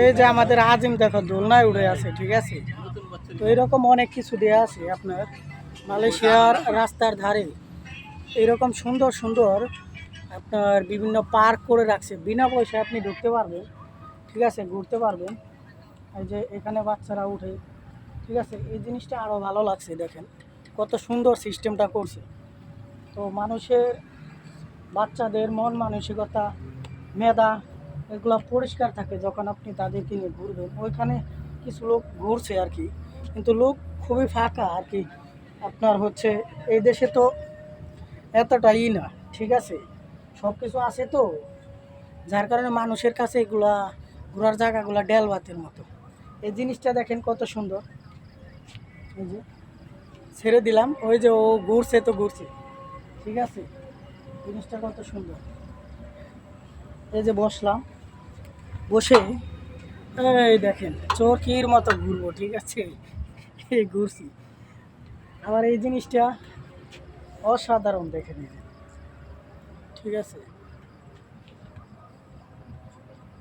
এই যে আমাদের আজিম দেখো দোলনায় উড়ে আছে ঠিক আছে? তো এরকম অনেক কিছু দেওয়া আছে আপনার। মালয়েশিয়ার রাস্তার ধারে। এরকম সুন্দর সুন্দর আপনার বিভিন্ন পার্ক করে রাখছে। বিনা পয়সায় আপনি ঢুকতে পারবেন ঠিক আছে? ঘুরতে পারবেন। এই যে এখানে বাচ্চারা উঠে ঠিক আছে? এই জিনিসটা আরও ভালো লাগছে দেখেন। কত সুন্দর সিস্টেমটা করছে। তো মানুষের বাচ্চাদের মন মানসিকতা মেধা এগুলো পরিষ্কার থাকে যখন আপনি তাদেরকে নিয়ে ঘুরবেন। ওইখানে কিছু লোক ঘুরছে আর কি। কিন্তু লোক খুবই ফাঁকা আর কি। আপনার হচ্ছে এই দেশে তো এতটাই না, ঠিক আছে? সব কিছু আছে তো। যার কারণে মানুষের কাছে এগুলা ঘোরার জায়গাগুলো ডেল বাতের মতো। এই জিনিসটা দেখেন কত সুন্দর। এই যে ছেড়ে দিলাম, ওই যে ও ঘুরছে তো ঘুরছে, ঠিক আছে? জিনিসটা কত সুন্দর। এই যে বসলাম। বসে, এই দেখেন, চোরকির মতো ঘুরবো, ঠিক আছে? এই ঘুরছি। আমার এই জিনিসটা অসাধারণ দেখে নিন ঠিক আছে?